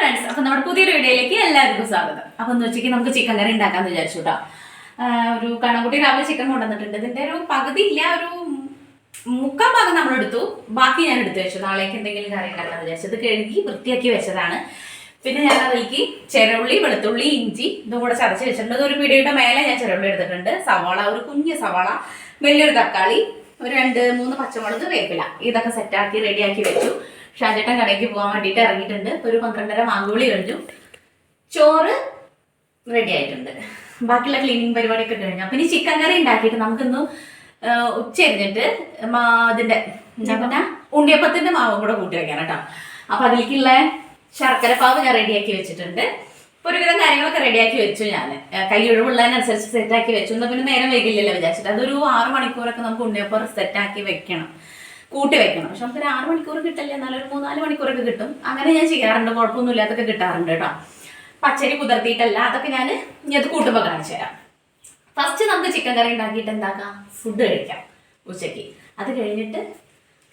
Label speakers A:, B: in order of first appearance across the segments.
A: Friends അപ്പൊ നമ്മുടെ പുതിയൊരു വീഡിയോയിലേക്ക് എല്ലാവർക്കും സ്വാഗതം. അപ്പൊ എന്ന് വെച്ചിട്ട് നമുക്ക് ചിക്കൻ കറി ഉണ്ടാക്കാന്ന് വിചാരിച്ചു കേട്ടോ ഒരു കണക്കുട്ടി രാവിലെ ചിക്കൻ കൊണ്ടുവന്നിട്ടുണ്ട്. ഇതിന്റെ ഒരു പകുതി ഇല്ല ഒരു മുക്കാൽ ഭാഗം നമ്മൾ എടുത്തു ബാക്കി ഞാൻ എടുത്തു വെച്ചു. നാളേക്ക് എന്തെങ്കിലും കറി ഉണ്ടാക്കാന്ന് വിചാരിച്ചു. ഇത് കഴുകി വൃത്തിയാക്കി വെച്ചതാണ്. പിന്നെ ഞാൻ അതിലേക്ക് ചെറുള്ളി വെളുത്തുള്ളി ഇഞ്ചി ഇതും കൂടെ ചതച്ച് വെച്ചിട്ടുണ്ട്. ഒരു പിടിയുടെ മേലെ ഞാൻ ചെറുള്ളി എടുത്തിട്ടുണ്ട്. സവാള ഒരു കുഞ്ഞു സവാള വലിയൊരു തക്കാളി ഒരു രണ്ട് മൂന്ന് പച്ചമുളക് വേപ്പില. ഇതൊക്കെ സെറ്റാക്കി റെഡിയാക്കി വെച്ചു. ഷാജേട്ടൻ കടയ്ക്ക് പോകാൻ വേണ്ടിയിട്ട് ഇറങ്ങിയിട്ടുണ്ട്. ഒരു പന്ത്രണ്ടര മാങ്കുളി കഴിഞ്ഞു. ചോറ് റെഡി ആയിട്ടുണ്ട്. ബാക്കിയുള്ള ക്ലീനിങ് പരിപാടിയൊക്കെ കഴിഞ്ഞു. അപ്പം ഇനി ചിക്കൻ കറി ഉണ്ടാക്കിയിട്ട് നമുക്കിന്ന് ഉച്ച കഴിഞ്ഞിട്ട് അതിന്റെ എന്താ പറഞ്ഞാ? ഉണ്ണിയപ്പത്തിന്റെ മാവും കൂടെ കൂട്ടി വെക്കാൻ കേട്ടോ. അപ്പൊ അതിലേക്കുള്ള ശർക്കര പാവ് ഞാൻ റെഡിയാക്കി വെച്ചിട്ടുണ്ട്. ഒരുവിധം കാര്യങ്ങളൊക്കെ റെഡിയാക്കി വെച്ചു ഞാൻ കൈ ഒഴിവുള്ളതിനനുസരിച്ച് സെറ്റാക്കി വെച്ചു. എന്നാൽ പിന്നെ നേരം വൈകില്ലല്ലോ വിചാരിച്ചിട്ട്. അതൊരു ആറ് മണിക്കൂറൊക്കെ നമുക്ക് ഉണ്ണിയപ്പം സെറ്റാക്കി വെക്കണം. കൂട്ടി വെക്കണം. പക്ഷെ നമുക്ക് ഒരു ആറ് മണിക്കൂർ കിട്ടില്ല? എന്നാലും ഒരു മൂന്നാൽ മണിക്കൂറൊക്കെ കിട്ടും. അങ്ങനെ ഞാൻ ചെയ്യാറുണ്ട്. കുഴപ്പമൊന്നും ഇല്ലാത്തൊക്കെ കിട്ടാറുണ്ട് കേട്ടോ. പച്ചരി കുതിർത്തിയിട്ടല്ല. അതൊക്കെ ഞാൻ ഇത് കൂട്ടുമ്പോൾ കാണിച്ചു തരാം. ഫസ്റ്റ് നമുക്ക് ചിക്കൻ കറി ഉണ്ടാക്കിയിട്ട് എന്താക്കാം? ഫുഡ് കഴിക്കാം ഉച്ചയ്ക്ക്. അത് കഴിഞ്ഞിട്ട്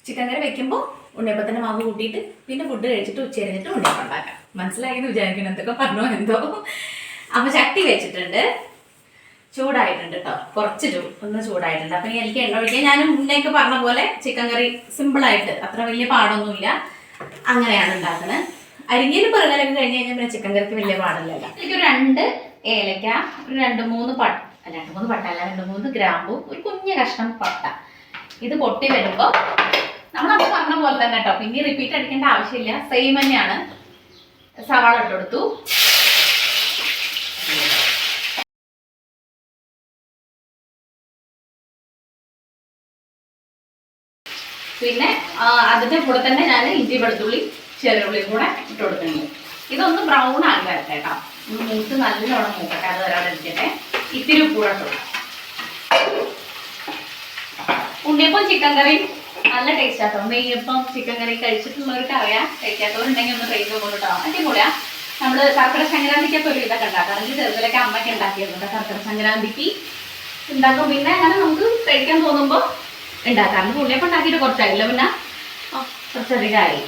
A: ചിക്കൻ കറി വെക്കുമ്പോൾ ഉണ്ണിയപ്പത്തിന്റെ മാവ് കൂട്ടിയിട്ട് പിന്നെ ഫുഡ് കഴിച്ചിട്ട് ഉച്ച കഴിഞ്ഞിട്ട് ഉണ്ണിയപ്പം ഉണ്ടാക്കാം. മനസ്സിലായി എന്ന് വിചാരിക്കണം എന്തൊക്കെ പറഞ്ഞോ എന്തോ. അപ്പോൾ ചട്ടി വെച്ചിട്ടുണ്ട്. ചൂടായിട്ടുണ്ട് കേട്ടോ കുറച്ച് ഒന്ന് ചൂടായിട്ടുണ്ട്. അപ്പം ഇനി എനിക്ക് എണ്ണ ഒഴിക്കാൻ ഞാൻ മുന്നേക്ക് പറഞ്ഞ പോലെ ചിക്കൻ കറി സിമ്പിളായിട്ട് അത്ര വലിയ പാടൊന്നുമില്ല. അങ്ങനെയാണ് ഉണ്ടാക്കുന്നത് അരിഞ്ഞതിന് പിറകലൊക്കെ കഴിഞ്ഞ് കഴിഞ്ഞാൽ പിന്നെ ചിക്കൻ കറിക്ക് വലിയ പാടില്ലല്ലോ എനിക്ക് രണ്ട് ഏലക്ക ഒരു രണ്ട് മൂന്ന് പട്ട രണ്ട് മൂന്ന് പട്ട അല്ല രണ്ട് മൂന്ന് ഗ്രാമ്പു ഒരു കുഞ്ഞു കഷ്ണം പട്ട. ഇത് പൊട്ടി വരുമ്പോൾ നമ്മളത് പറഞ്ഞ പോലെ തന്നെ കേട്ടോ പിന്നെ റിപ്പീറ്റ് അടിക്കേണ്ട ആവശ്യമില്ല. സെയിം തന്നെയാണ്. സവാള ഇട്ടെടുത്തു പിന്നെ അതിന്റെ കൂടെ തന്നെ ഞാൻ ഇഞ്ചി വെളുത്തുള്ളി ചെറുള്ളിയും കൂടെ ഇട്ട് കൊടുക്കുന്നുണ്ട്. ഇതൊന്ന് ബ്രൗൺ ആക്കി വരട്ടെ കേട്ടോ മൂത്ത് നല്ലോണം മൂക്കട്ടെ അത് വരാതെ ഇരിക്കട്ടെ. ഇത്തിരി ഇട്ടു ഉണ്ണിയപ്പം ചിക്കൻ കറിയും നല്ല ടേസ്റ്റ് ആട്ടോ. നെയ്യപ്പം ചിക്കൻ കറി കഴിച്ചിട്ടുള്ളവർക്ക് അറിയാം കഴിക്കാത്തവരുണ്ടെങ്കിൽ ഒന്ന് ട്രൈ ചെയ്ത് കൊണ്ടിട്ടോ അടിപൊളിയാ. നമ്മൾ കർക്കിടക സംക്രാന്തിക്കൊക്കെ ഒരു ഇതൊക്കെ ഉണ്ടാക്കാറുണ്ട് ചെറുതിലൊക്കെ അമ്മയ്ക്ക് ഉണ്ടാക്കിയിരുന്നു കർക്കിടക സംക്രാന്തിക്ക്. ഉണ്ടാക്കും. പിന്നെ അങ്ങനെ നമുക്ക് കഴിക്കാൻ തോന്നുമ്പോൾ ഉണ്ടാക്കാറുണ്ട് ഉണ്ണിയപ്പം ഉണ്ടാക്കിയിട്ട് കുറച്ചായില്ല പിന്നെ? കുറച്ചധികമായി.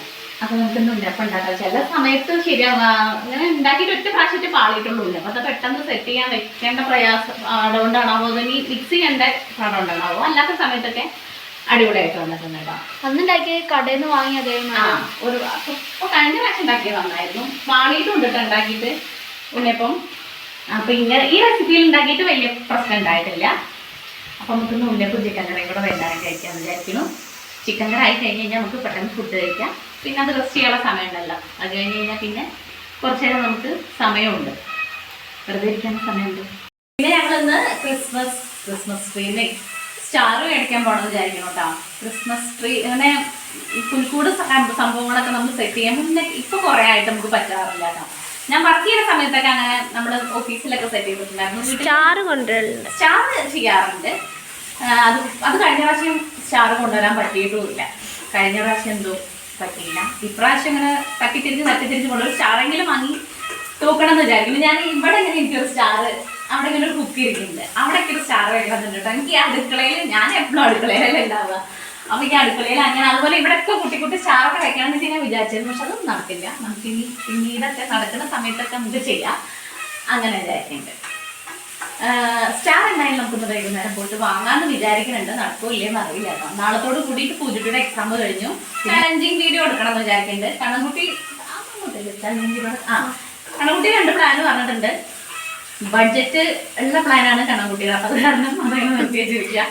A: അപ്പൊ നമുക്ക് ഉണ്ണിയപ്പം ഉണ്ടാക്കാം ചില സമയത്ത് ശരിയാവുക ആ, ഇങ്ങനെ ഉണ്ടാക്കിയിട്ട് ഒറ്റ പ്രാവശ്യത്തെ പാളിയിട്ടുള്ളൂ ഉണ്ണിയപ്പം അത് പെട്ടെന്ന് സെറ്റ് ചെയ്യാൻ വെക്കേണ്ട പ്രയാസം അതുകൊണ്ടാണാവോ അതിന് മിക്സ് ചെയ്യേണ്ട പാടം ഉണ്ടാവോ അല്ലാത്ത സമയത്തൊക്കെ അടിപൊളിയായിട്ട് വന്നിട്ടുണ്ട് കേട്ടോ
B: അന്നുണ്ടാക്കിയ കടയിൽ നിന്ന് വാങ്ങി അതേ
A: ആ ഒരു അപ്പൊ കഴിഞ്ഞ പ്രാവശ്യം ഉണ്ടാക്കിയത് നന്നായിരുന്നു. വാളിയിട്ട് ഉണ്ടിട്ട് ഉണ്ടാക്കിയിട്ട് ഉണ്ണിയപ്പം. അപ്പൊ ഇങ്ങനെ ഈ റെസിപ്പിയിൽ ഉണ്ടാക്കിയിട്ട് വലിയ പ്രശ്നം ഉണ്ടായിട്ടില്ല. അപ്പൊ നമുക്ക് ഉണ്ണിയപ്പം ചിക്കൻ കറിയും കൂടെ വൈകുന്നേരം കഴിക്കാൻ വിചാരിക്കുന്നു. ചിക്കൻ കറി ആയി കഴിഞ്ഞ് കഴിഞ്ഞാൽ നമുക്ക് പെട്ടെന്ന് ഫുഡ് കഴിക്കാം. പിന്നെ അത് റെസ്റ്റ് ചെയ്യാനുള്ള സമയമുണ്ടല്ലോ. അത് കഴിഞ്ഞ് കഴിഞ്ഞാൽ പിന്നെ കുറച്ച് നേരം നമുക്ക് സമയമുണ്ട്. വെറുതെ ഇരിക്കാൻ സമയമുണ്ട്. പിന്നെ ഞങ്ങളിന്ന് ക്രിസ്മസ് ക്രിസ്മസ് ട്രീന് സ്റ്റാർ മേടിക്കാൻ പോകണമെന്ന് വിചാരിക്കണം കേട്ടോ. ക്രിസ്മസ് ട്രീ അങ്ങനെ പുൽക്കൂട് സംഭവങ്ങളൊക്കെ നമ്മൾ സെറ്റ് ചെയ്യാൻ മുന്നേ ഇപ്പൊ കുറെ ആയിട്ട് നമുക്ക് പറ്റാറില്ല കേട്ടോ. ഞാൻ വർക്ക് ചെയ്യുന്ന സമയത്തൊക്കെ അങ്ങനെ നമ്മൾ ഓഫീസിലൊക്കെ സെറ്റ് ചെയ്തിട്ടുണ്ടായിരുന്നു.
B: സ്റ്റാർ കൊണ്ടുവരലുണ്ട്
A: സ്റ്റാർ ചെയ്യാറുണ്ട്. അത് അത് കഴിഞ്ഞ പ്രാവശ്യം സ്റ്റാർ കൊണ്ടുവരാൻ പറ്റിയിട്ടുമില്ല. കഴിഞ്ഞ പ്രാവശ്യം എന്തോ പറ്റിയില്ല. ഇപ്രാവശ്യം ഇങ്ങനെ തട്ടിത്തിരിച്ച് തട്ടിത്തിരിച്ച് കൊണ്ടുവരും. സ്റ്റാറെങ്കിലും വാങ്ങി തൂക്കണം എന്ന് വിചാരിക്കുന്നു ഞാൻ ഇവിടെ ഇങ്ങനെ എനിക്കൊരു സ്റ്റാർ അവിടെ ഇങ്ങനെ ഒരു കുക്കി ഇരിക്കുന്നുണ്ട്. അവിടേക്ക് ഒരു സ്റ്റാർ വെക്കണമെന്നുണ്ട് കേട്ടോ. എനിക്ക് അടുക്കളയിൽ ഞാൻ എപ്പോഴും അടുക്കളയിലല്ലേ ഉണ്ടാവുക. അപ്പൊ ഈ അടുക്കളയിൽ അങ്ങനെ അതുപോലെ ഇവിടെയൊക്കെ കുട്ടി കുട്ടി സ്റ്റാറൊക്കെ വെക്കണം എന്ന് ഞാൻ പക്ഷെ അതൊന്നും നടക്കില്ല. നമുക്ക് ഇനി പിന്നീടൊക്കെ നടക്കുന്ന സമയത്തൊക്കെ നമുക്ക് ചെയ്യാം. അങ്ങനെ വിചാരിക്കുന്നുണ്ട് സ്റ്റാർ എന്തായാലും നമുക്കൊന്ന് വൈകുന്നേരം പോയിട്ട് വാങ്ങാന്ന് വിചാരിക്കുന്നുണ്ട്. നടക്കോ ഇല്ലെന്ന് അറിയില്ല കേട്ടോ. നാളത്തോട് കൂടിയിട്ട് പൂജയുടെ എക്സാം കഴിഞ്ഞു. ചലഞ്ചിങ് വീഡിയോ എടുക്കണം എന്ന് വിചാരിക്കുന്നുണ്ട്. കണ്ണൻകുട്ടി ചലഞ്ചിങ് ആ കണ്ണൻകുട്ടി രണ്ട് പ്ലാൻ പറഞ്ഞിട്ടുണ്ട്. ബഡ്ജറ്റ് ഉള്ള പ്ലാനാണ് കണ്ണൻകുട്ടികൾ അപ്പൊ അത് കാരണം അതങ്ങനെ നിർത്തി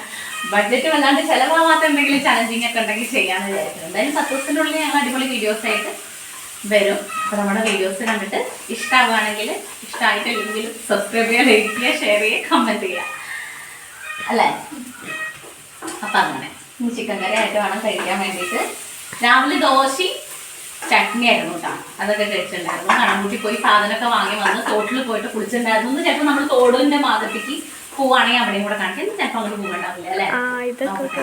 A: ബഡ്ജറ്റ് വല്ലാണ്ട് ചിലവാകാത്ത എന്തെങ്കിലും ചലഞ്ചിങ് ഒക്കെ ഉണ്ടെങ്കിൽ ചെയ്യാന്ന് വിചാരിക്കുന്നുണ്ട് എന്തായാലും പത്ത് ദിവസത്തിനുള്ളിൽ ഞങ്ങൾ അടിപൊളി വീഡിയോസ് ആയിട്ട് വരും. അപ്പൊ നമ്മുടെ വീഡിയോസ് കണ്ടിട്ട് ഇഷ്ടമാവുകയാണെങ്കിൽ ഇഷ്ടമായിട്ടില്ലെങ്കിൽ സബ്സ്ക്രൈബ് ചെയ്യുക ലൈക്ക് ചെയ്യുക ഷെയർ ചെയ്യുക കമന്റ് ചെയ്യുക. അല്ലേ? അപ്പൊ അങ്ങനെ. ചിക്കൻ കറി ആയിട്ട് വേണം കഴിക്കാൻ വേണ്ടിയിട്ട്. രാവിലെ ദോശയും ചട്നി ആയിരുന്നു കേട്ടോ അതൊക്കെ കഴിച്ചിട്ടുണ്ടായിരുന്നു. കണൻകുട്ടി പോയി സാധനമൊക്കെ വാങ്ങി വന്ന് തോട്ടിൽ പോയിട്ട് കുളിച്ചിട്ടുണ്ടായിരുന്നു. ചിലപ്പോൾ നമ്മൾ തോടിന്റെ ഭാഗത്തേക്ക് പോവാണെങ്കിൽ അവിടെയും കൂടെ കാണിക്കും. ചിലപ്പോൾ അങ്ങോട്ട് പോകണ്ടാവില്ല അല്ലേ?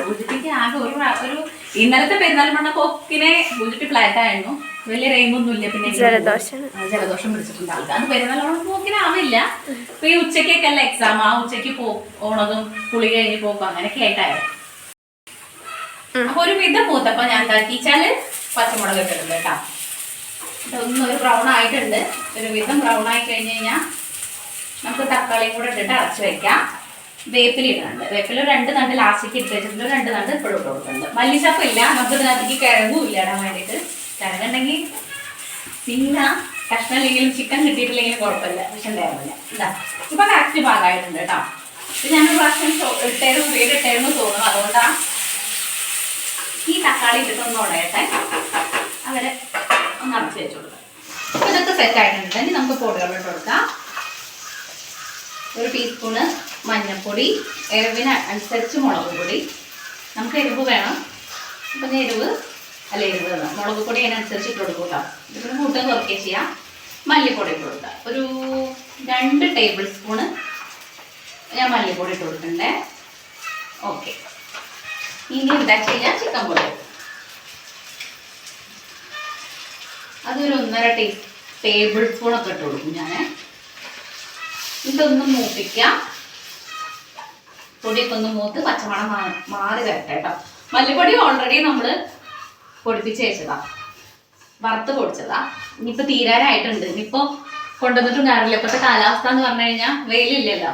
A: പൂജിപ്പിക്ക് ആകെ ഒരു ഒരു ഇന്നലത്തെ പെരുന്നാൾ മണ്ണ കൊക്കിനെ പൂജിപ്പി ഫ്ലാറ്റ് ആയിരുന്നു. വലിയ റെയിമൊന്നുമില്ല പിന്നെ
B: ജലദോഷം.
A: ജലദോഷം പിടിച്ചിട്ടുണ്ടാവില്ല അത് പെരുന്നാളോളം പോക്കിനാവില്ല. ഇപ്പൊ ഈ ഉച്ചക്കൊക്കെ അല്ല എക്സാം ആ ഉച്ചയ്ക്ക് പോ ഓണതും കുളി കഴിഞ്ഞ് പോക്കും അങ്ങനെയൊക്കെ ആയിട്ടായിരുന്നു. അപ്പൊ ഒരു വിധം മൂത്തപ്പ ഞാൻ എന്താക്കിച്ചാൽ പച്ചമുളക് ഇട്ടിട്ടുണ്ട് കേട്ടോ. ഇതൊന്നും ഒരു ബ്രൗൺ ആയിട്ടുണ്ട്. ഒരു വിധം ബ്രൗൺ ആയി കഴിഞ്ഞ് കഴിഞ്ഞാൽ നമുക്ക് തക്കാളിയും കൂടെ ഇട്ടിട്ട് അടച്ചു വെക്കാം. വേപ്പില ഇടുന്നുണ്ട് വേപ്പില രണ്ട് നണ്ട് ലാസ്റ്റിക്ക് ഇട്ട് വെച്ചിട്ടുണ്ട്. രണ്ട് നണ്ട് ഇപ്പോഴും ഇട്ട് കൊടുക്കുന്നുണ്ട് മല്ലിച്ചപ്പ് ഇല്ല. നമുക്ക് ഇതിനകത്തേക്ക് കിഴങ്ങും ഇല്ല ഇടാൻ വേണ്ടിയിട്ട്. കിഴങ്ങുണ്ടെങ്കിൽ പിന്നെ കഷ്ണം ഇല്ലെങ്കിലും ചിക്കൻ കിട്ടിയിട്ടില്ലെങ്കിലും കുഴപ്പമില്ല. പക്ഷെ ഉണ്ടായിരുന്നില്ല. ഇതാ. ഇപ്പൊ കറക്റ്റ് ഭാഗമായിട്ടുണ്ട് കേട്ടോ. ഇത് ഞാൻ ഒരു പ്രാവശ്യം ഇട്ടേരും വീട് ഇട്ടേരുന്ന് തോന്നുന്നു. അതുകൊണ്ടാണ് ഈ തക്കാളി ഇട്ടിട്ടൊന്നും ഉടയട്ടെ അവരെ ഒന്ന് അടച്ച് വെച്ച് കൊടുക്കാം അപ്പൊ ഇതൊക്കെ സെറ്റ് ആയിട്ടുണ്ട് ഇനി നമുക്ക് പൊടികളിട്ട് കൊടുക്കാം. ഒരു ടീസ്പൂണ് മഞ്ഞൾപ്പൊടി എരിവിന് അനുസരിച്ച് മുളക് പൊടി. നമുക്ക് എരിവ് വേണം. അപ്പം എരിവ് അല്ല എരിവ് വേണം മുളക് പൊടി അതിനനുസരിച്ച് ഇട്ട് കൊടുക്കും കേട്ടോ. ഇതിന് കൂട്ടം കുറയ്ക്കുക ചെയ്യാം. മല്ലിപ്പൊടി ഇട്ട് കൊടുക്കാം. ഒരു രണ്ട് ടേബിൾ സ്പൂണ് ഞാൻ മല്ലിപ്പൊടി ഇട്ട് കൊടുക്കണ്ടേ? ഓക്കെ ഇനി എന്താ ചെയ്യാം? ചിക്കൻ പൊടി. അതൊരു ഒന്നര ടീ ടേബിൾ സ്പൂണൊക്കെ ഇട്ട് കൊടുക്കും ഞാൻ ഇതൊന്ന് മൂപ്പിക്കാം. പൊടിയൊക്കെ ഒന്ന് മൂത്ത് പച്ചമണം മാറി വരട്ടെ കേട്ടോ. മല്ലിപ്പൊടി ഓൾറെഡി നമ്മൾ പൊടിപ്പിച്ച് വെച്ചതാ. വറുത്ത് പൊടിച്ചതാ. ഇനിയിപ്പോൾ തീരാനായിട്ടുണ്ട്. ഇനിയിപ്പോൾ കൊണ്ടുവന്നിട്ടും കാര്യമില്ല. ഇപ്പോഴത്തെ കാലാവസ്ഥ എന്ന് പറഞ്ഞു കഴിഞ്ഞാൽ വെയിലില്ലല്ലോ.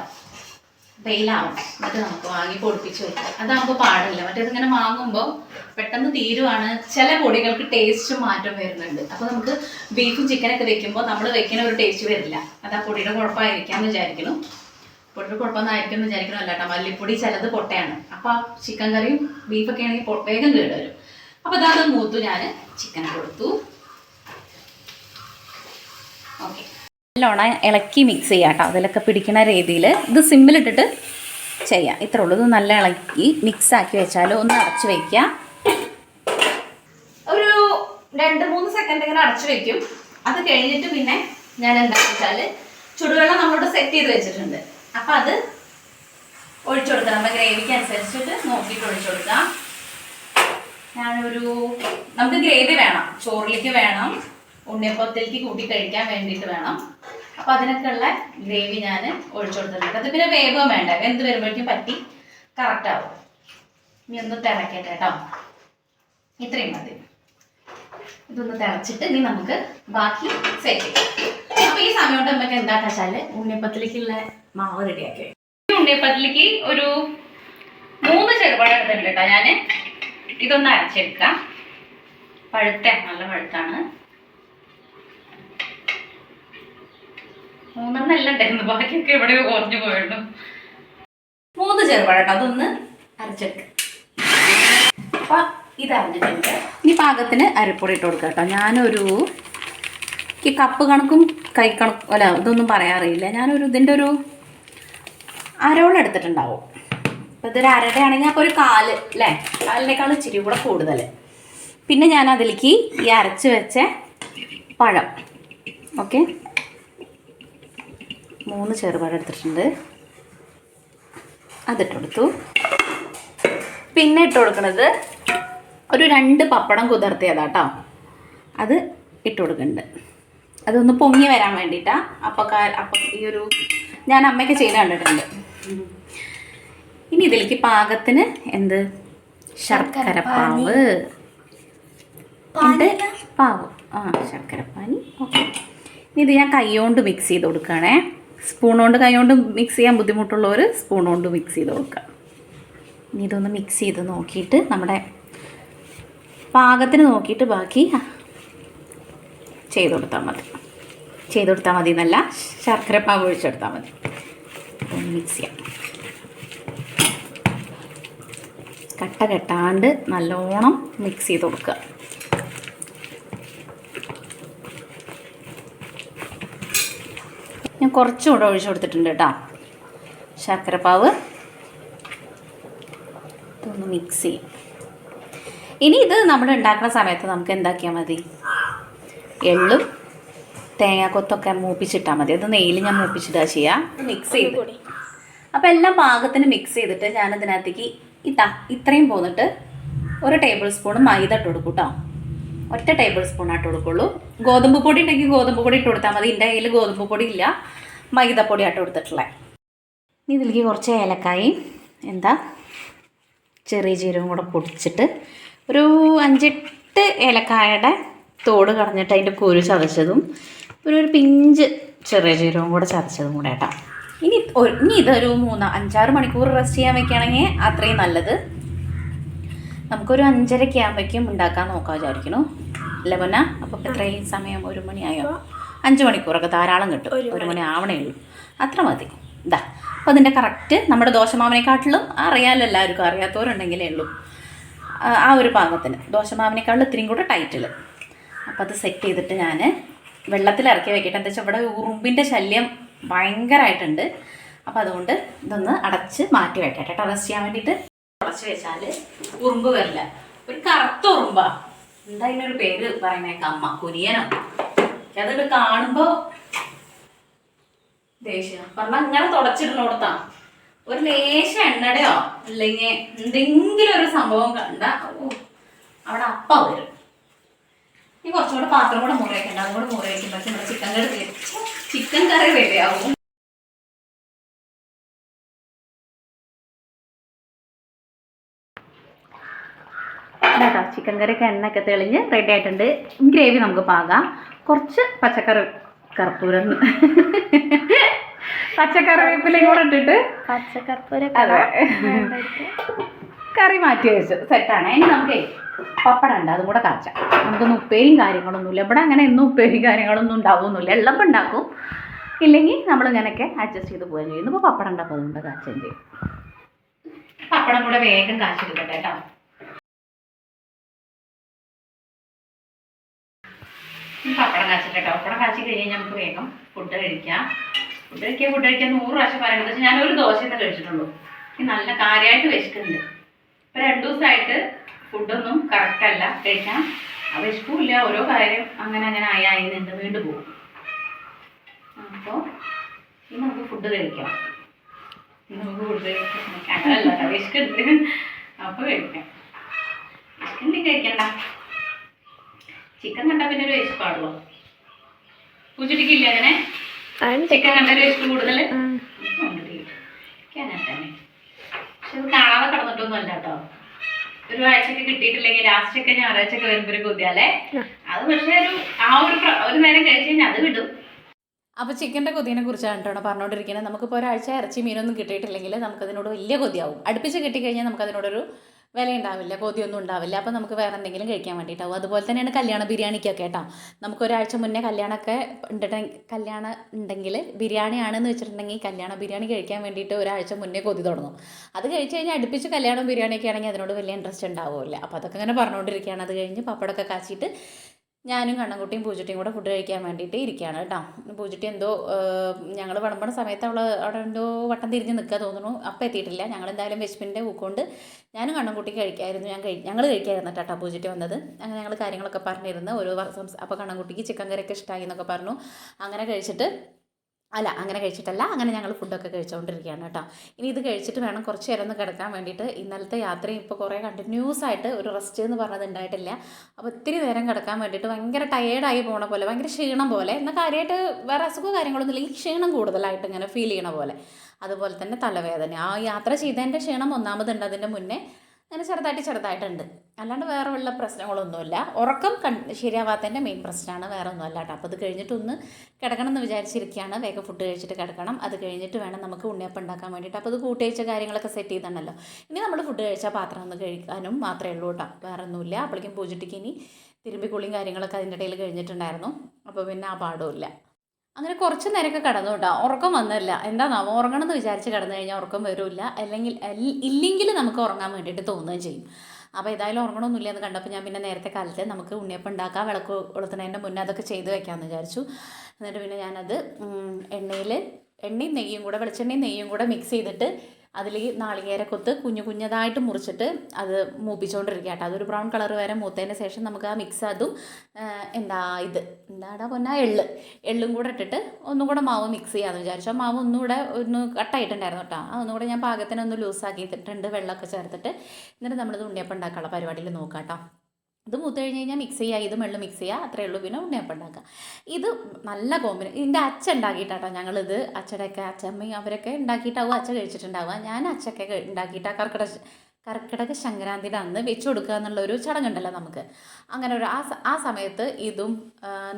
A: വെയിലാവട്ടെ. എന്നിട്ട് നമുക്ക് വാങ്ങി പൊടിപ്പിച്ച് വെക്കാം. അതാകുമ്പോൾ പാടില്ല? മറ്റേത് ഇങ്ങനെ വാങ്ങുമ്പോൾ പെട്ടെന്ന് തീരുവാണ്. ചില പൊടികൾക്ക് ടേസ്റ്റ് മാറ്റം വരുന്നുണ്ട്. അപ്പോൾ നമുക്ക് ബീഫും ചിക്കനൊക്കെ വെക്കുമ്പോൾ നമ്മൾ വെക്കുന്ന ഒരു ടേസ്റ്റ് വരില്ല. അത് ആ പൊടിയുടെ കുഴപ്പമായിരിക്കാമെന്ന് വിചാരിക്കുന്നു. പൊടിയുടെ കുഴപ്പമൊന്നായിരിക്കും എന്ന് വിചാരിക്കണം അല്ല കേട്ടോ. മല്ലിപ്പൊടി ചിലത് പൊട്ടയാണ്. അപ്പോൾ ചിക്കൻ കറിയും ബീഫൊക്കെ ആണെങ്കിൽ വേഗം കേട് വരും അപ്പോൾ അതാത് മൂത്തു ഞാൻ ചിക്കൻ കൊടുത്തു. ഓക്കെ നല്ലോണം ഇളക്കി മിക്സ് ചെയ്യാം കേട്ടോ. അതിലൊക്കെ പിടിക്കുന്ന രീതിയിൽ ഇത് സിമ്മിലിട്ടിട്ട് ചെയ്യാം. ഇത്രേ ഉള്ളൂ. ഇത് നല്ല ഇളക്കി മിക്സ് ആക്കി വെച്ചാൽ ഒന്ന് അടച്ചു വയ്ക്കുക ഒരു രണ്ട് മൂന്ന് സെക്കൻഡ് ഇങ്ങനെ അടച്ചു വെക്കും. അത് കഴിഞ്ഞിട്ട് പിന്നെ ഞാൻ എന്താ വെച്ചാൽ ചുടുവെള്ളം നമ്മളോട് സെറ്റ് ചെയ്ത് വെച്ചിട്ടുണ്ട്. അപ്പം അത് ഒഴിച്ചു കൊടുക്കാം നമ്മുടെ ഗ്രേവിക്ക് അനുസരിച്ചിട്ട് നോക്കിയിട്ട് ഒഴിച്ചു കൊടുക്കാം. ഞാനൊരു നമുക്ക് ഗ്രേവി വേണം. ചോറിലേക്ക് വേണം. ഉണ്ണിയപ്പത്തിലേക്ക് കൂട്ടി കഴിക്കാൻ വേണ്ടിയിട്ട് വേണം. അപ്പൊ അതിനൊക്കെ ഉള്ള ഗ്രേവി ഞാൻ ഒഴിച്ചു കൊടുത്തിട്ടുണ്ട്. അത് പിന്നെ വേഗം വേണ്ട. എന്ത് വരുമ്പോഴേക്കും പറ്റി കറക്റ്റ് ആവും. ഇനി ഒന്ന് തിളക്കട്ടെ കേട്ടോ. ഇത്രയും മതി. ഇതൊന്ന് തിളച്ചിട്ട് ഇനി നമുക്ക് ബാക്കി സെറ്റ് ചെയ്യാം. അപ്പൊ ഈ സമയം കൊണ്ട് നമുക്ക് എന്താ വെച്ചാൽ ഉണ്ണിയപ്പത്തിലേക്കുള്ള മാവ് റെഡിയാക്കി ഈ ഉണ്ണിയപ്പത്തിലേക്ക് ഒരു മൂന്ന് ചെറുപഴം എടുത്തിട്ടുണ്ട് കേട്ടോ ഞാൻ ഇതൊന്ന് അരച്ചെടുക്കാം. പഴുത്ത നല്ല പഴുത്താണ്. മൂന്നെണ്ണം എല്ലാം ഉണ്ടായിരുന്നു ബാക്കിയൊക്കെ എവിടെയോ കുറഞ്ഞു പോയിരുന്നു മൂന്ന് ചെറുപഴട്ടോ അതൊന്ന് അരച്ചെടുക്കാം. അപ്പൊ ഇത് ഇനി പാകത്തിന് അരിപ്പൊടി ഇട്ട് കൊടുക്കുക കേട്ടോ. ഞാനൊരു ഈ കപ്പ് കണക്കും കൈ കണക്കും അല്ല ഇതൊന്നും പറയാറില്ല ഞാനൊരു ഇതിന്റെ ഒരു അരോളം എടുത്തിട്ടുണ്ടാവും. അപ്പോൾ ഇതൊരു അരടയാണെങ്കിൽ അപ്പോൾ ഒരു കാൽ അല്ലേ? കാലിനേക്കാൾ ഇച്ചിരി കൂടെ കൂടുതൽ. പിന്നെ ഞാൻ അതിലേക്ക് ഈ അരച്ച് വെച്ച പഴം. ഓക്കെ? മൂന്ന് ചെറുപാട് എടുത്തിട്ടുണ്ട്. അതിട്ടെടുത്തു. പിന്നെ ഇട്ട് കൊടുക്കുന്നത് ഒരു രണ്ട് പപ്പടം കുതിർത്തിയതാ കേട്ടോ അത് ഇട്ട് കൊടുക്കുന്നുണ്ട് അതൊന്ന് പൊങ്ങി വരാൻ വേണ്ടിയിട്ടാണ് അപ്പോൾ അപ്പം ഈ ഒരു ഞാൻ അമ്മയ്ക്ക് ചെയ്ത് കണ്ടിട്ടുണ്ട്. ഇനി ഇതിലേക്ക് പാകത്തിന് എന്ത്? ശർക്കര പാവ് ഉണ്ട് പാവ്. ആ ശർക്കരപ്പാനി. ഓക്കെ. ഇനി ഇത് ഞാൻ കൈ കൊണ്ട് മിക്സ് ചെയ്ത് കൊടുക്കുകയാണേ. സ്പൂൺ കൊണ്ട് കൈ കൊണ്ട് മിക്സ് ചെയ്യാൻ ബുദ്ധിമുട്ടുള്ളവർ സ്പൂൺ കൊണ്ട് മിക്സ് ചെയ്ത് കൊടുക്കുക ഇനി ഇതൊന്ന് മിക്സ് ചെയ്ത് നോക്കിയിട്ട് നമ്മുടെ പാകത്തിന് നോക്കിയിട്ട് ബാക്കി ചെയ്ത് കൊടുത്താൽ മതി. ചെയ്ത് കൊടുത്താൽ മതി എന്നല്ല ശർക്കര പാവ് ഒഴിച്ചെടുത്താൽ മതി. മിക്സ് ചെയ്യാം. കട്ട കെട്ടാണ്ട് നല്ലോണം മിക്സ് ചെയ്ത് കൊടുക്കുക. ഞാൻ കുറച്ചും കൂടെ ഒഴിച്ചു കൊടുത്തിട്ടുണ്ട് കേട്ടോ. ശർക്കരപ്പാവ്. ഇതൊന്ന് മിക്സ് ചെയ്യും. ഇനി ഇത് നമ്മൾ ഉണ്ടാക്കുന്ന സമയത്ത് നമുക്ക് എന്താക്കിയാൽ മതി? എള്ളും തേങ്ങാക്കൊത്തൊക്കെ മൂപ്പിച്ചിട്ടാൽ മതി. അത് നെയ്യിൽ ഞാൻ മൂപ്പിച്ചിട്ടാ ചെയ്യാം. മിക്സ് ചെയ്ത്. അപ്പോൾ എല്ലാം പാകത്തിന് മിക്സ് ചെയ്തിട്ട് ഞാൻ ഇതിനകത്തേക്ക് ഇതാ ഇത്രയും പോന്നിട്ട് ഒരു ടേബിൾ സ്പൂൺ മൈദ ഇട്ട് കൊടുക്കും കേട്ടോ. ഒറ്റ ടേബിൾ സ്പൂൺ ആയിട്ട് കൊടുക്കുള്ളൂ. ഗോതമ്പ് പൊടി ഉണ്ടെങ്കിൽ ഗോതമ്പ് പൊടി ഇട്ട് കൊടുത്താൽ മതി. എന്റെ കയ്യിൽ ഗോതമ്പ് പൊടി ഇല്ല മൈദപ്പൊടി ആയിട്ട് കൊടുത്തിട്ടുള്ളത് ഇനി ഇതിലേക്ക് കുറച്ച് ഏലക്കായും എന്താ ചെറിയ ജീരകം കൂടെ പൊടിച്ചിട്ട് ഒരു അഞ്ചെട്ട് ഏലക്കായയുടെ തോട് കളഞ്ഞിട്ട് അതിന്റെ കുരു ചതച്ചതും ഒരു ഒരു പിഞ്ച് ചെറിയ ജീരകം കൂടെ ചതച്ചതും കൂടെ കേട്ടോ ഇനി ഇനി ഇതൊരു മൂന്ന് അഞ്ചാറ് മണിക്കൂർ റെസ്റ്റ് ചെയ്യാൻ വെക്കുകയാണെങ്കിൽ അത്രയും നല്ലത്. നമുക്കൊരു അഞ്ചരയ്ക്ക് ആകുമ്പോഴേക്കും ഉണ്ടാക്കാൻ നോക്കാൻ വിചാരിക്കണു അല്ലേ പൊന്ന? അപ്പോൾ എത്രയും സമയം ഒരു മണിയായോ? അഞ്ച് മണിക്കൂറൊക്കെ ധാരാളം കിട്ടും. ഒരു മണി. ആവണേ ഉള്ളൂ. അത്ര മതി. ഇതാ അപ്പോൾ അതിന്റെ കറക്റ്റ് നമ്മുടെ ദോശമാവിനെക്കാട്ടിലും അറിയാമല്ലോ എല്ലാവർക്കും. അറിയാത്തവരുണ്ടെങ്കിലേ ഉള്ളൂ. ആ ഒരു പാകത്തിന് ദോശമാവിനേക്കാളും ഇത്തിരിയും കൂടെ ടൈറ്റിൽ അപ്പോൾ അത് സെറ്റ് ചെയ്തിട്ട് ഞാൻ വെള്ളത്തിൽ ഇറക്കി വെക്കട്ടെ. എന്താ വെച്ചാൽ ഇവിടെ ഉറുമ്പിന്റെ ശല്യം ഭയങ്കരമായിട്ടുണ്ട് അപ്പോൾ അതുകൊണ്ട് ഇതൊന്ന് അടച്ച് മാറ്റി വെക്കട്ടെ. കേട്ടോ റെസ്റ്റ് ചെയ്യാൻ വേണ്ടിയിട്ട് അടച്ച് വെച്ചാൽ ഉറുമ്പ് വരില്ല. ഒരു കറുത്ത ഉറുമ്പാ. എന്താ അതിനൊരു പേര് പറയുന്നേക്ക? അമ്മ കുനിയനോ അതൊക്കെ കാണുമ്പോ ദേഷ്യം. പറഞ്ഞാൽ അങ്ങനെ തുടച്ചിടുന്നോടത്താ. ഒരു ലേശ എണ്ണടയോ അല്ലെങ്കിൽ എന്തെങ്കിലും ഒരു സംഭവം കണ്ട അവിടെ അപ്പ വരും. നീ കുറച്ചും കൂടെ പാത്രം കൂടെ മുറി വയ്ക്കണ്ട അതും കൂടെ മുറി വയ്ക്കുമ്പോൾ നമ്മുടെ ചിക്കൻ കറി ചിക്കൻ കറി റെഡിയാവും കേട്ടോ ചിക്കൻ കറിയൊക്കെ എണ്ണയൊക്കെ തെളിഞ്ഞ് റെഡി ആയിട്ടുണ്ട്. ഗ്രേവി നമുക്ക് പാകാം. കുറച്ച് പച്ചക്കറി കർപ്പൂരം പച്ചക്കറിവേപ്പിലയും കൂടെ ഇട്ടിട്ട് അതെ കറി മാറ്റി വെച്ചു. സെറ്റാണ് ഇനി നമുക്ക് പപ്പടം ഉണ്ട്. അതും കൂടെ കാച്ചാം. നമുക്കൊന്നും ഉപ്പേരിയും കാര്യങ്ങളൊന്നുമില്ല. ഇവിടെ അങ്ങനെ എന്നും ഉപ്പേരിയും കാര്യങ്ങളൊന്നും ഉണ്ടാവുമൊന്നുമില്ല. എല്ലാം ഉണ്ടാക്കും. ഇല്ലെങ്കിൽ നമ്മൾ ഇങ്ങനെയൊക്കെ അഡ്ജസ്റ്റ് ചെയ്ത് പോവുകയും ചെയ്യുന്നു ഇപ്പോൾ പപ്പടം ഉണ്ടാക്കും അതുകൊണ്ട് കാച്ചുകയും ചെയ്യും. പപ്പടം കൂടെ വേഗം കാച്ചെടുക്കട്ടെ കേട്ടോ പപ്പടം കാച്ചിട്ട് പപ്പടം കാച്ചി കഴിഞ്ഞ് നമുക്ക് വേഗം ഫുഡ് കഴിക്കാം. ഫുഡ് കഴിക്കുക ഫുഡ് കഴിക്കാൻ നൂറ് പ്രാവശ്യം പറയുന്നത് വെച്ചാൽ ഞാൻ ഒരു ദോശ തന്നെ കഴിച്ചിട്ടുള്ളൂ. നല്ല കാര്യമായിട്ട് വെച്ചിട്ടുണ്ട്. ഇപ്പം രണ്ടു ദിവസമായിട്ട് ഫുഡൊന്നും കറക്റ്റ് അല്ല. കഴിക്കാൻ അത് ഇഷ്ടമില്ല ഓരോ കാര്യം അങ്ങനെ അങ്ങനെ ആയി ആയി നിന്ന് വീണ്ടും പോകും. അപ്പോൾ ഇനി നമുക്ക് ഫുഡ് കഴിക്കാം. അപ്പൊ കഴിക്കാം. വിശക്കുണ്ടെങ്കിൽ കഴിക്കണ്ട. ചിക്കൻ കണ്ട പിന്നെ ഒരു വിശപ്പാടുള്ളൂ പൂച്ചട്ടിക്കില്ല അങ്ങനെ? ചിക്കൻ കണ്ട ഒരു വിശപ്പ് കൂടുതൽ? അങ്ങനെ തന്നെ പക്ഷെ ഇത് കാണാതെ കടന്നിട്ടൊന്നും അല്ല കേട്ടോ. ഒരു ആഴ്ചക്ക് കിട്ടിയിട്ടില്ലെങ്കിൽ ലാസ്റ്റ് ഒക്കെ ഞായറാഴ്ച ഒക്കെ വരുമ്പോൾ ഒരു കൊതിയാലേ അത് പക്ഷേ ഒരു ആ ഒരു ഒരു നേരം കഴിച്ച് കഴിഞ്ഞാൽ അത് വിടും അപ്പോൾ ചിക്കന്റെ കൊതിനെ കുറിച്ചാണ് കേട്ടോ പറഞ്ഞുകൊണ്ടിരിക്കുന്നത് നമുക്കിപ്പോൾ ഒരാഴ്ച ഇറച്ചി മീനൊന്നും കിട്ടിയിട്ടില്ലെങ്കിൽ നമുക്കതിനോട് വലിയ കൊതിയാവും. അടുപ്പിച്ച് കിട്ടിക്കഴിഞ്ഞാൽ നമുക്കതിനോടൊരു വില ഉണ്ടാവില്ല കൊതിയൊന്നും ഉണ്ടാവില്ല. അപ്പോൾ നമുക്ക് വേറെ എന്തെങ്കിലും കഴിക്കാൻ വേണ്ടിയിട്ടാവും. അതുപോലെ തന്നെയാണ് കല്യാണ ബിരിയാണിക്കൊക്കെ കേട്ടോ. നമുക്ക് ഒരാഴ്ച മുന്നേ കല്യാണമൊക്കെ ഉണ്ടെങ്കിൽ കല്യാണം ഉണ്ടെങ്കിൽ ബിരിയാണിയാണെന്ന് വെച്ചിട്ടുണ്ടെങ്കിൽ കല്യാണ ബിരിയാണി കഴിക്കാൻ വേണ്ടിയിട്ട് ഒരാഴ്ച മുന്നേ കൊതി തുടങ്ങും. അത് കഴിച്ച് കഴിഞ്ഞാൽ അടുപ്പിച്ച് കല്യാണം ബിരിയാണിയൊക്കെ ആണെങ്കിൽ അതിനോട് വലിയ ഇൻട്രസ്റ്റ് ഉണ്ടാവില്ല അപ്പോൾ അതൊക്കെ ഇങ്ങനെ പറഞ്ഞുകൊണ്ടിരിക്കുകയാണ് അത് കഴിഞ്ഞ് പപ്പടമൊക്കെ കാച്ചിട്ട് ഞാനും കണ്ണൻകുട്ടിയും പൂജട്ടിയും കൂടെ ഫുഡ് കഴിക്കാൻ വേണ്ടിയിട്ട് ഇരിക്കുകയാണ് കേട്ടോ. പൂജട്ടി എന്തോ ഞങ്ങൾ വിളമ്പണ സമയത്ത് അവൾ അവിടെ എന്തോ വട്ടം തിരിഞ്ഞ് നിൽക്കുക തോന്നുന്നു. അപ്പം എത്തിയിട്ടില്ല. ഞങ്ങൾ എന്തായാലും വിശപ്പിന്റെ ഊക്കൊണ്ട് ഞാനും കണ്ണൻകുട്ടി കഴിക്കായിരുന്നു. ഞാൻ കഴി ഞങ്ങൾ കഴിക്കായിരുന്നു കേട്ടോ പൂജട്ടി വന്നത്. അങ്ങനെ ഞങ്ങൾ കാര്യങ്ങളൊക്കെ പറഞ്ഞിരുന്നു. ഓരോ അപ്പോൾ കണ്ണൻകുട്ടിക്ക് ചിക്കൻ കറിയൊക്കെ ഇഷ്ടമായി എന്നൊക്കെ പറഞ്ഞു. അങ്ങനെ കഴിച്ചിട്ട് അല്ല അങ്ങനെ കഴിച്ചിട്ടല്ല. അങ്ങനെ ഞങ്ങൾ ഫുഡൊക്കെ കഴിച്ചുകൊണ്ടിരിക്കുകയാണ് കേട്ടോ. ഇനി ഇത് കഴിച്ചിട്ട് വേണം കുറച്ച് നേരം ഒന്ന് കിടക്കാൻ വേണ്ടിയിട്ട്. ഇന്നലത്തെ യാത്രയും ഇപ്പോൾ കുറേ കണ്ടിന്യൂസ് ആയിട്ട് ഒരു റെസ്റ്റ് എന്ന് പറഞ്ഞത് ഉണ്ടായിട്ടില്ല അപ്പോൾ ഒത്തിരി നേരം കിടക്കാൻ വേണ്ടിയിട്ട് ഭയങ്കര ടയേർഡായി പോണ പോലെ ഭയങ്കര ക്ഷീണം പോലെ എന്നാൽ കാര്യമായിട്ട് വേറെ അസുഖമോ കാര്യങ്ങളൊന്നും ഇല്ല. ഈ ക്ഷീണം കൂടുതലായിട്ട് ഇങ്ങനെ ഫീൽ ചെയ്യണ പോലെ. അതുപോലെ തന്നെ തലവേദന. ആ യാത്ര ചെയ്തതിന്റെ ക്ഷീണം ഒന്നാമതുണ്ട് അതിന്റെ മുന്നേ. അങ്ങനെ ചെറുതായിട്ട് ചെറുതായിട്ടുണ്ട്. അല്ലാണ്ട് വേറെ ഉള്ള പ്രശ്നങ്ങളൊന്നുമില്ല. ഉറക്കം കൺ ശരിയാവാത്തതിന്റെ മെയിൻ പ്രശ്നമാണ്. വേറെ ഒന്നും അല്ല കേട്ടോ. അപ്പോൾ അത് കഴിഞ്ഞിട്ടൊന്ന് കിടക്കണം എന്ന് വിചാരിച്ചിരിക്കുകയാണ്. വേഗം ഫുഡ് കഴിച്ചിട്ട് കിടക്കണം. അത് കഴിഞ്ഞിട്ട് വേണം നമുക്ക് ഉണ്ണിയപ്പം ഉണ്ടാക്കാൻ വേണ്ടിയിട്ട്. അപ്പോൾ അത് കൂട്ടി വെച്ച കാര്യങ്ങളൊക്കെ സെറ്റ് ചെയ്തതാണല്ലോ. ഇനി നമ്മൾ ഫുഡ് കഴിച്ചാൽ പാത്രം ഒന്ന് കഴിക്കാനും മാത്രമേ ഉള്ളൂ കേട്ടോ. വേറെ ഒന്നുമില്ല അപ്പോഴേക്കും പൂജട്ടിക്ക് ഇനി തിരുമ്പി കുളിയും കാര്യങ്ങളൊക്കെ അതിന്റെ ഇടയിൽ കഴിഞ്ഞിട്ടുണ്ടായിരുന്നു. അപ്പോൾ പിന്നെ ആ പാടുമില്ല. അങ്ങനെ കുറച്ച് നേരമൊക്കെ കടന്നു കേട്ടോ. ഉറക്കം വന്നില്ല. എന്താണാവോ ഉറങ്ങണം എന്ന് വിചാരിച്ച് കിടന്നു കഴിഞ്ഞാൽ ഉറക്കം വരില്ല. അല്ലെങ്കിൽ ഇല്ലെങ്കിൽ നമുക്ക് ഉറങ്ങാൻ വേണ്ടിയിട്ട് തോന്നുകയും ചെയ്യും. അപ്പോൾ ഏതായാലും ഉറങ്ങണമൊന്നുമില്ല എന്ന് കണ്ടപ്പോൾ ഞാൻ പിന്നെ നേരത്തെ കാലത്ത് നമുക്ക് ഉണ്ണിയപ്പം ഉണ്ടാക്കാം വിളക്ക് കൊളുത്തുന്നതിന്റെ മുന്നേ അതൊക്കെ ചെയ്ത് വെക്കാമെന്ന് വിചാരിച്ചു. എന്നിട്ട് പിന്നെ ഞാനത് എണ്ണയിൽ എണ്ണയും നെയ്യും കൂടെ വെളിച്ചെണ്ണയും നെയ്യും കൂടെ മിക്സ് ചെയ്തിട്ട് അതിൽ ഈ നാളികേരക്കൊത്ത് കുഞ്ഞു കുഞ്ഞതായിട്ട് മുറിച്ചിട്ട് അത് മൂപ്പിച്ചുകൊണ്ടിരിക്കുക കേട്ടോ. അതൊരു ബ്രൗൺ കളർ വരെ മൂത്തതിന് ശേഷം നമുക്ക് ആ മിക്സ് അതും എന്താ ഇത് എന്താടാ പൊന്നാ എള്ള് എള്ളും കൂടെ ഇട്ടിട്ട് ഒന്നും കൂടെ മാവ് മിക്സ് ചെയ്യാന്ന് വിചാരിച്ചു. ആ മാവ് ഒന്നുകൂടെ ഒന്ന് കട്ടായിട്ടുണ്ടായിരുന്നു കേട്ടോ. ആ ഒന്നുകൂടെ ഞാൻ പാകത്തിന് ഒന്ന് ലൂസാക്കിയിട്ടുണ്ട് വെള്ളമൊക്കെ ചേർത്തിട്ട്. എന്നിട്ട് നമ്മളിത് ഉണ്ണിയപ്പം ഉണ്ടാക്കാനുള്ള പരിപാടിയിൽ നോക്കാം കേട്ടോ. ഇത് മൂത്ത് കഴിഞ്ഞ് കഴിഞ്ഞാൽ മിക്സ് ചെയ്യുക ഇത് വെള്ളം മിക്സ് ചെയ്യുക അത്രയേ ഉള്ളൂ. പിന്നെ ഉണ്ണിയപ്പം ഉണ്ടാക്കുക ഇത് നല്ല കോമ്പിനേഷൻ ഇതിന്റെ അച്ഛ ഉണ്ടാക്കിയിട്ടാട്ടോ ഞങ്ങളിത് അച്ഛടെയൊക്കെ അച്ഛമ്മയും അവരൊക്കെ ഉണ്ടാക്കിയിട്ടാവും അച്ഛ കഴിച്ചിട്ടുണ്ടാവുക. ഞാൻ അച്ഛക്കെ ഉണ്ടാക്കിയിട്ടാണ് കർക്കിടക കർക്കിടക സംക്രാന്തിയുടെ അന്ന് വെച്ച് കൊടുക്കുക എന്നുള്ള ഒരു ചടങ്ങുണ്ടല്ലോ നമുക്ക്. അങ്ങനെ ഒരു ആ ആ സമയത്ത് ഇതും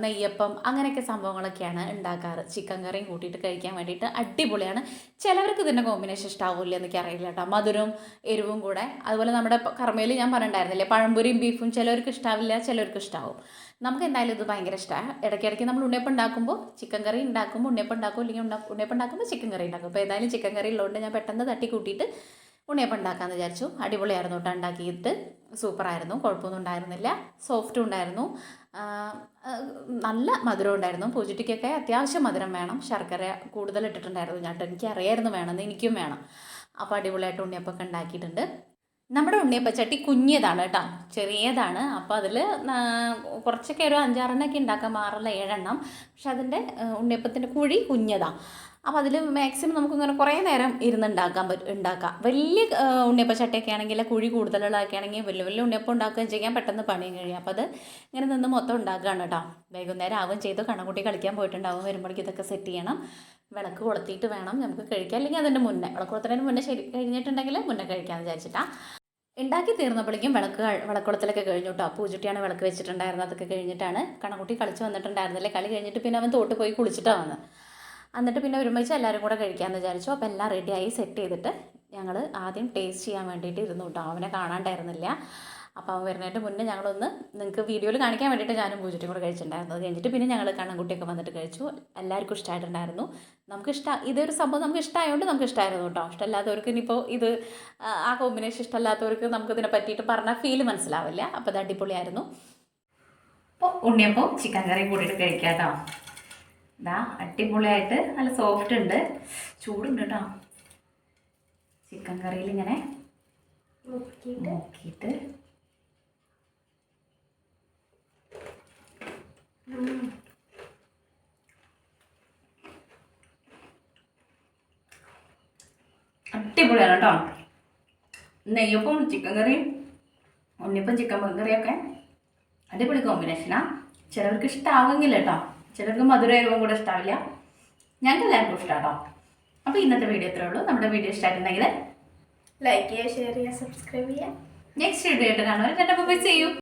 A: നെയ്യപ്പം അങ്ങനെയൊക്കെ സംഭവങ്ങളൊക്കെയാണ് ഉണ്ടാക്കാറ്. ചിക്കൻ കറിയും കൂട്ടിയിട്ട് കഴിക്കാൻ വേണ്ടിയിട്ട് അടിപൊളിയാണ്. ചിലവർക്ക് ഇതിന്റെ കോമ്പിനേഷൻ ഇഷ്ടാവില്ല എന്നൊക്കെ അറിയില്ല കേട്ടോ. മധുരവും എരിവും കൂടെ. അതുപോലെ നമ്മുടെ കർമ്മയിൽ ഞാൻ പറഞ്ഞിട്ടുണ്ടായിരുന്നില്ലേ പഴംപൊരിയും ബീഫും ചിലവർക്ക് ഇഷ്ടാവില്ല ചിലവർക്ക് ഇഷ്ടാവും. നമുക്ക് എന്തായാലും ഇത് ഭയങ്കര ഇഷ്ടമാണ് ഇടയ്ക്കിടയ്ക്ക് നമ്മൾ ഉണ്ണിയപ്പം ഉണ്ടാക്കുമ്പോൾ ചിക്കൻ കറി ഉണ്ടാക്കുമ്പോൾ ഉണ്ണിയപ്പം ഉണ്ടാക്കും അല്ലെങ്കിൽ ഉണ്ണിയപ്പം ഉണ്ടാക്കുമ്പോൾ ചിക്കൻ കറി ഉണ്ടാക്കും. അപ്പോൾ ഏതായാലും ചിക്കൻ കറി ഉള്ളതുകൊണ്ട് ഞാൻ പെട്ടെന്ന് തട്ടി കൂട്ടിയിട്ട് ഉണ്ണിയപ്പം ഉണ്ടാക്കാമെന്ന് വിചാരിച്ചു. അടിപൊളിയായിരുന്നു കേട്ടോ ഉണ്ടാക്കിയിട്ട്. സൂപ്പറായിരുന്നു. കുഴപ്പമൊന്നും ഉണ്ടായിരുന്നില്ല. സോഫ്റ്റും ഉണ്ടായിരുന്നു. നല്ല മധുരം ഉണ്ടായിരുന്നു. പൂജിറ്റിക്കൊക്കെ അത്യാവശ്യം മധുരം വേണം. ശർക്കര കൂടുതൽ ഇട്ടിട്ടുണ്ടായിരുന്നു. ഞാൻ എനിക്ക് അറിയായിരുന്നു വേണമെന്ന് എനിക്കും വേണം. അപ്പോൾ അടിപൊളിയായിട്ട് ഉണ്ണിയപ്പമൊക്കെ ഉണ്ടാക്കിയിട്ടുണ്ട്. നമ്മുടെ ഉണ്ണിയപ്പച്ചട്ടി കുഞ്ഞതാണ് കേട്ടോ. ചെറിയതാണ്. അപ്പോൾ അതിൽ കുറച്ചൊക്കെ ഒരു അഞ്ചാറെണ്ണമൊക്കെ ഉണ്ടാക്കാൻ മാറില്ല ഏഴെണ്ണം. പക്ഷെ അതിന്റെ ഉണ്ണിയപ്പത്തിന്റെ കുഴി കുഞ്ഞതാണ് അപ്പോൾ അതിൽ മാക്സിമം നമുക്കിങ്ങനെ കുറേ നേരം ഇരുന്ന് ഉണ്ടാക്കാൻ പറ്റും ഉണ്ടാക്കാം. വലിയ ഉണ്ണിയപ്പം ചട്ടയൊക്കെ ആണെങ്കിൽ കുഴി കൂടുതലുള്ളതൊക്കെ ആണെങ്കിൽ വലിയ വലിയ ഉണ്ണിയപ്പം ഉണ്ടാക്കുകയും ചെയ്യാൻ പെട്ടെന്ന് പണിയും കഴിയും. അപ്പോൾ അത് ഇങ്ങനെ നിന്ന് മൊത്തം ഉണ്ടാക്കുകയാണ് കേട്ടോ. വൈകുന്നേരം ആവും ചെയ്തു. കണക്കുട്ടി കളിക്കാൻ പോയിട്ടുണ്ടാവും. വരുമ്പോഴേക്കും ഇതൊക്കെ സെറ്റ് ചെയ്യണം. വിളക്ക് കൊളുത്തിയിട്ട് വേണം നമുക്ക് കഴിക്കാം അല്ലെങ്കിൽ അതിന്റെ മുന്നേ വിളക്ക് കൊളുത്തുന്നതിന് മുന്നേ ശരി കഴിഞ്ഞിട്ടുണ്ടെങ്കിൽ മുന്നേ കഴിക്കാമെന്ന് വിചാരിച്ചിട്ടാണ് ഉണ്ടാക്കി തീർന്നപ്പോഴേക്കും വിളക്ക് വിളക്കുളത്തിലൊക്കെ കഴിഞ്ഞു കേട്ടോ. പൂജുട്ടിയാണ് വിളക്ക് വെച്ചിട്ടുണ്ടായിരുന്നത്. അതൊക്കെ കഴിഞ്ഞിട്ടാണ് കണക്കുട്ടി കളിച്ച് വന്നിട്ടുണ്ടായിരുന്നില്ലേ? കളി കഴിഞ്ഞിട്ട് പിന്നെ അവൻ തോട്ട് പോയി കുളിച്ചിട്ടാണ് വന്നത്. എന്നിട്ട് പിന്നെ ഒരുമിച്ച് എല്ലാവരും കൂടെ കഴിക്കാമെന്ന് വിചാരിച്ചു. അപ്പോൾ എല്ലാം റെഡിയായി സെറ്റ് ചെയ്തിട്ട് ഞങ്ങൾ ആദ്യം ടേസ്റ്റ് ചെയ്യാൻ വേണ്ടിയിട്ട് ഇരുന്നു കേട്ടോ അവനെ കാണാണ്ടായിരുന്നില്ല. അപ്പോൾ അവൻ വരുന്നതിന്റെ മുന്നേ ഞങ്ങളൊന്ന് നിങ്ങൾക്ക് വീഡിയോയിൽ കാണിക്കാൻ വേണ്ടിയിട്ട് ഞാനും പൂജറ്റും കൂടെ കഴിച്ചിട്ടുണ്ടായിരുന്നു. അത് കഴിഞ്ഞിട്ട് പിന്നെ ഞങ്ങൾ കണ്ണൻകുട്ടിയൊക്കെ വന്നിട്ട് കഴിച്ചു. എല്ലാവർക്കും ഇഷ്ടമായിട്ടുണ്ടായിരുന്നു നമുക്ക് ഇഷ്ടം ഇതൊരു സംഭവം നമുക്ക് ഇഷ്ടമായതുകൊണ്ട് നമുക്ക് ഇഷ്ടമായിരുന്നു കേട്ടോ ഇഷ്ടമല്ലാത്തവർക്ക് ഇനിയിപ്പോൾ ഇത് ആ, കോമ്പിനേഷൻ ഇഷ്ടമല്ലാത്തവർക്ക് നമുക്കിതിനെ പറ്റിയിട്ട് പറഞ്ഞാൽ ഫീൽ മനസ്സിലാവില്ല. അപ്പോൾ അത് അടിപൊളിയായിരുന്നു. അപ്പോൾ ഉണ്ണിയപ്പം ചിക്കൻ കറിയും കൂടിയിട്ട് കഴിക്കാം കേട്ടോ ഇതാ അടിപൊളിയായിട്ട് നല്ല സോഫ്റ്റ് ഉണ്ട്. ചൂടുണ്ട് കേട്ടോ. ചിക്കൻ കറിയിൽ ഇങ്ങനെ നോക്കിയിട്ട് അടിപൊളിയാണ് കേട്ടോ. നെയ്യപ്പം ചിക്കൻ കറിയും ഉണ്ണിയപ്പം ചിക്കൻ കറിയൊക്കെ അടിപൊളി കോമ്പിനേഷനാണ് ചിലവർക്ക് ഇഷ്ടാവുമെങ്കിൽ കേട്ടോ. ചിലർക്ക് മധുരവും കൂടെ ഇഷ്ടാവില്ല. ഞങ്ങൾക്ക് എല്ലാവർക്കും ഇഷ്ടമാട്ടോ അപ്പോൾ ഇന്നത്തെ വീഡിയോ ഇത്രേ ഉള്ളൂ. നമ്മുടെ വീഡിയോ ഇഷ്ടമായിട്ടുണ്ടെങ്കിൽ
B: ലൈക്ക് ചെയ്യുക ഷെയർ ചെയ്യുക സബ്സ്ക്രൈബ് ചെയ്യുക.
A: നെക്സ്റ്റ് വീഡിയോ ആയിട്ട് കാണുമ്പോൾ രണ്ടപ്പോൾ ചെയ്യൂ